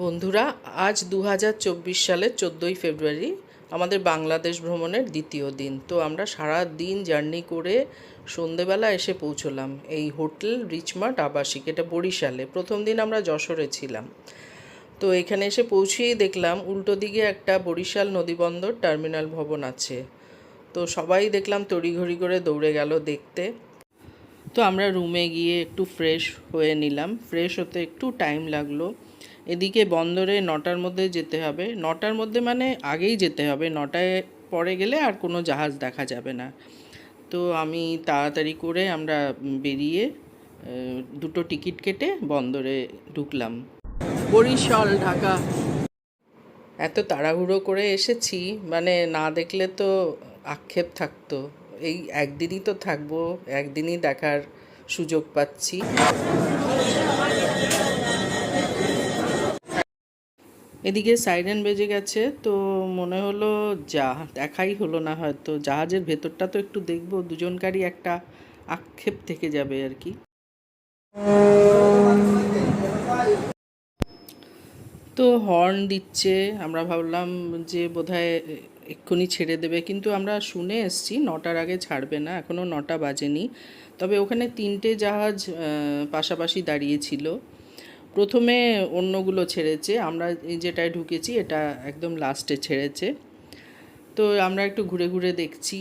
বন্ধুরা, আজ দু হাজার চব্বিশ সালের চোদ্দোই ফেব্রুয়ারি, আমাদের বাংলাদেশ ভ্রমণের দ্বিতীয় দিন। তো আমরা সারা দিন জার্নি করে সন্ধেবেলা এসে পৌঁছলাম এই হোটেল রিচমার্ট আবাসিক, এটা বরিশালে। প্রথম দিন আমরা যশোরে ছিলাম। তো এখানে এসে পৌঁছেই দেখলাম উল্টো দিকে একটা বরিশাল নদীবন্দর টার্মিনাল ভবন আছে। তো সবাই দেখলাম তড়িঘড়ি করে দৌড়ে গেল দেখতে। তো আমরা রুমে গিয়ে একটু ফ্রেশ হয়ে নিলাম। ফ্রেশ হতে একটু টাইম লাগল। এদিকে বন্দরে নটার মধ্যে যেতে হবে। নটার মধ্যে মানে আগেই যেতে হবে। নটায় পরে গেলে আর কোনো জাহাজ দেখা যাবে না। তো আমি তাড়াতাড়ি করে আমরা বেরিয়ে দুটো টিকিট কেটে বন্দরে ঢুকলাম। বরিশাল, ঢাকা। এত তাড়াহুড়ো করে এসেছি মানে না দেখলে তো আক্ষেপ থাকতো। এই একদিনই তো থাকব, একদিনই দেখার সুযোগ পাচ্ছি। এদিকে সাইরেন বেজে গেছে, তো মনে হলো যা দেখাই হলো না হয়তো। জাহাজের ভেতরটা তো একটু দেখব, দুজনকারই একটা আক্ষেপ থেকে যাবে আর কি। তো হর্ন দিচ্ছে, আমরা ভাবলাম যে বোধহয় এক্ষুনি ছেড়ে দেবে, কিন্তু আমরা শুনে এসছি, নটার আগে ছাড়বে না এখনও নটা বাজেনি। তবে ওখানে তিনটে জাহাজ পাশাপাশি দাঁড়িয়েছিল প্রথমে অন্যগুলো ছেড়েছে, আমরা যেটায় ঢুকেছি এটা একদম লাস্টে ছেড়েছে। তো আমরা একটু ঘুরে ঘুরে দেখছি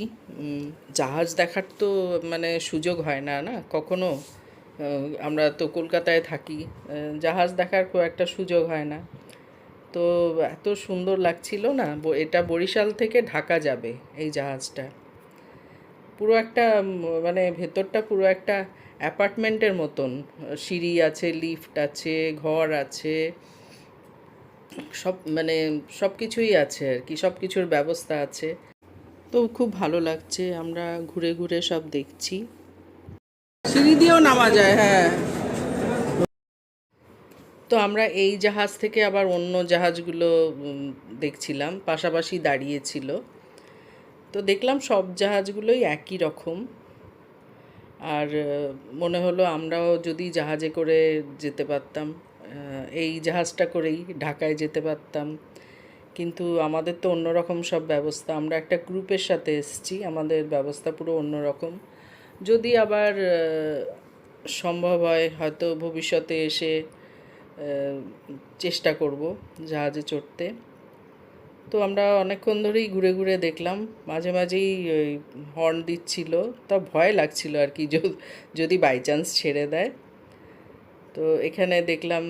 জাহাজ দেখার তো মানে সুযোগ হয় না না? কখনো? আমরা তো কলকাতায় থাকি জাহাজ দেখার খুব একটা সুযোগ হয় না। তো এত সুন্দর লাগছিল না? এটা বরিশাল থেকে ঢাকা যাবে এই জাহাজটা। পুরো একটা মানে ভেতরটা পুরো একটা অ্যাপার্টমেন্টের মতন। সিঁড়ি আছে, লিফট আছে, ঘর আছে, সব মানে সব কিছুই আছে আর কি, সব কিছুর ব্যবস্থা আছে। তো খুব ভালো লাগছে, আমরা ঘুরে ঘুরে সব দেখছি। সিঁড়ি দিয়েও নামা যায় হ্যাঁ। তো আমরা এই জাহাজ থেকে আবার অন্য জাহাজগুলো দেখছিলাম, পাশাপাশি দাঁড়িয়েছিল তো দেখলাম সব জাহাজগুলোই একই রকম। আর মনে হলো আমরাও যদি জাহাজে করে যেতে পারতাম এই জাহাজটা করেই ঢাকায় যেতে পারতাম। কিন্তু আমাদের তো অন্যরকম সব ব্যবস্থা। আমরা একটা গ্রুপের সাথে এসেছি, আমাদের ব্যবস্থা পুরো অন্যরকম যদি আবার সম্ভব হয়, হয়তো ভবিষ্যতে এসে চেষ্টা করব জাহাজে চড়তে। তো আমরা অনেকক্ষণ ধরেই ঘুরে ঘুরে দেখলাম। মাঝে মাঝেই ওই হর্ন দিচ্ছিল। তা ভয় লাগছিল আর কি যদি বাই চান্স ছেড়ে দেয়। তো এখানে দেখলাম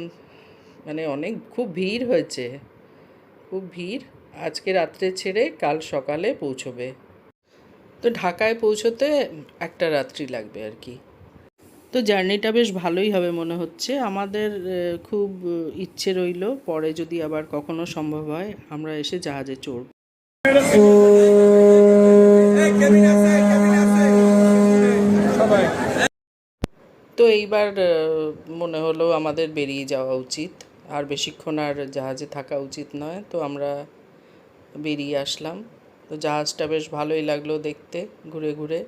মানে অনেক, খুব ভিড় হয়েছে। খুব ভিড়। আজকে রাত্রে ছেড়ে কাল সকালে পৌঁছবে। তো ঢাকায় পৌঁছোতে একটা রাত্রি লাগবে আর কি। তো জার্নিটা বেশ ভালোই হবে মনে হচ্ছে। আমাদের খুব ইচ্ছে রইল পরে যদি আবার কখনো সম্ভব হয় আমরা এসে জাহাজে চড়ব। তো এইবার মনে হলো আমাদের বেরিয়ে যাওয়া উচিত। আর বেশিক্ষণ আর জাহাজে থাকা উচিত নয় তো আমরা বেরিয়ে আসলাম। তো জাহাজটা বেশ ভালোই লাগল দেখতে ঘুরে ঘুরে।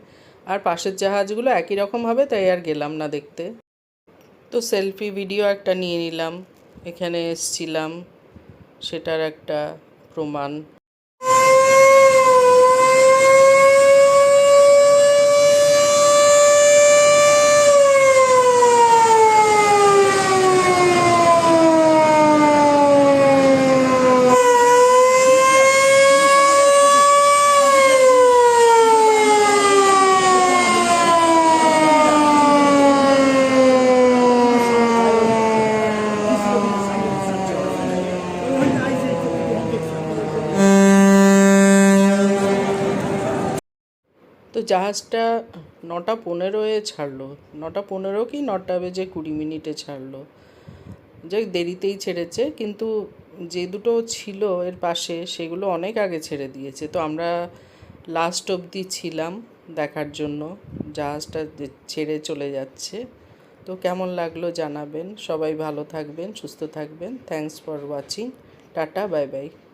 আর পাশের জাহাজগুলো একই রকম হবে, তাই আর গেলাম না দেখতে। তো সেলফি ভিডিও একটা নিয়ে নিলাম, এখানে এসছিলাম, সেটার একটা প্রমাণ। তো জাহাজটা নটা পনেরোয় ছাড়লো। নটা পনেরো কি নটা বেজে কুড়ি মিনিটে ছাড়লো। যাই দেরিতেই ছেড়েছে, কিন্তু যে দুটো ছিল এর পাশে, সেগুলো অনেক আগে ছেড়ে দিয়েছে। তো আমরা লাস্ট অবধি ছিলাম দেখার জন্য। জাহাজটা ছেড়ে চলে যাচ্ছে। তো কেমন লাগল জানাবেন। সবাই ভালো থাকবেন, সুস্থ থাকবেন। Thanks for watching ta ta bye bye